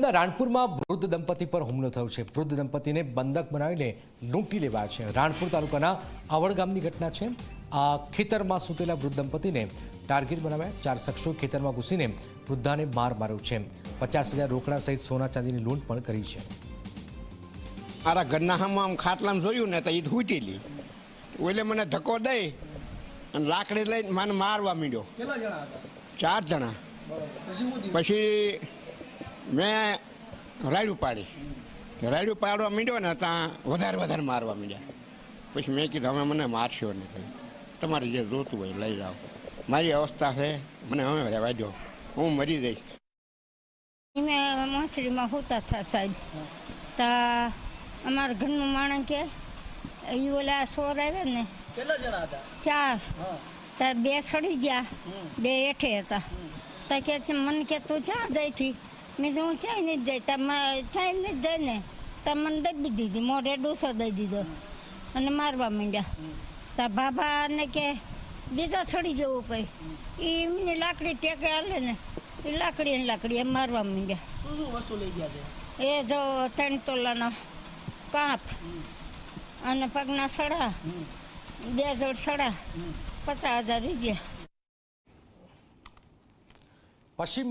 પંજાબના રાણપુરમાં વૃદ્ધ દંપતી પર હુમલો થયો છે. વૃદ્ધ દંપતીને બંધક બનાવીને લૂંટી લેવાયા છે. રાણપુર તાલુકાના આવડ ગામની ઘટના છે. આ ખેતરમાં સૂતેલા વૃદ્ધ દંપતીને ટાર્ગેટ બનાવ્યા. ચાર શખ્સો ખેતરમાં ઘૂસીને વૃદ્ધાને માર માર્યો છે. પચાસ હજાર રોકડા સહિત સોના ચાંદીની લૂંટ પણ કરી છે. મારા ઘરના આમ ખાટલામાં જોયું ને તો એ હૂટેલી ઓલે મને ધક્કો દઈ અને લાકડી લઈને મને મારવા માંડ્યો. કેટલા જણા હતા? ચાર જણા. પછી મેં રાયડું પાડી. રાયડું પાડવા માંડ્યો ને ત્યાં વધારે વધારે મારવા માંડ્યા. પછી મેં કીધું હવે મને મારશો ને કંઈ તમારે જે જોતું હોય લઈ જાઓ. મારી અવસ્થા છે મને હવે રહેવા દો. હું મરી જઈશ. મેં મોસડીમાં હોતા હતા સાહેબ. તા અમારા ઘરનું માણસ કે એ ઓલા સોર આવે ને. કેટલા જણા હતા? ચાર. હા. તા બે સડી ગયા. બે હેઠે હતા. તા કે તે મને કે તું ક્યાં જઈથી? મેં હું ચાઈ નથી જાય તમે જાય ને તા મને દબી દીધી મોઢે ડોસો દઈ દીધો અને મારવા માંડ્યા. તા બાબાને કે બીજા સડી જવું કઈ એ એમની લાકડી ટેકે હાલે ને એ લાકડી ને લાકડી એમ મારવા માંડ્યા. શું શું વસ્તુ લઈ ગયા છે? એ જો ત્રણ તોલાનો કાપ અને પગના સડા બે જોડ સડા પચાસ હજાર રૂપિયા પશ્ચિમ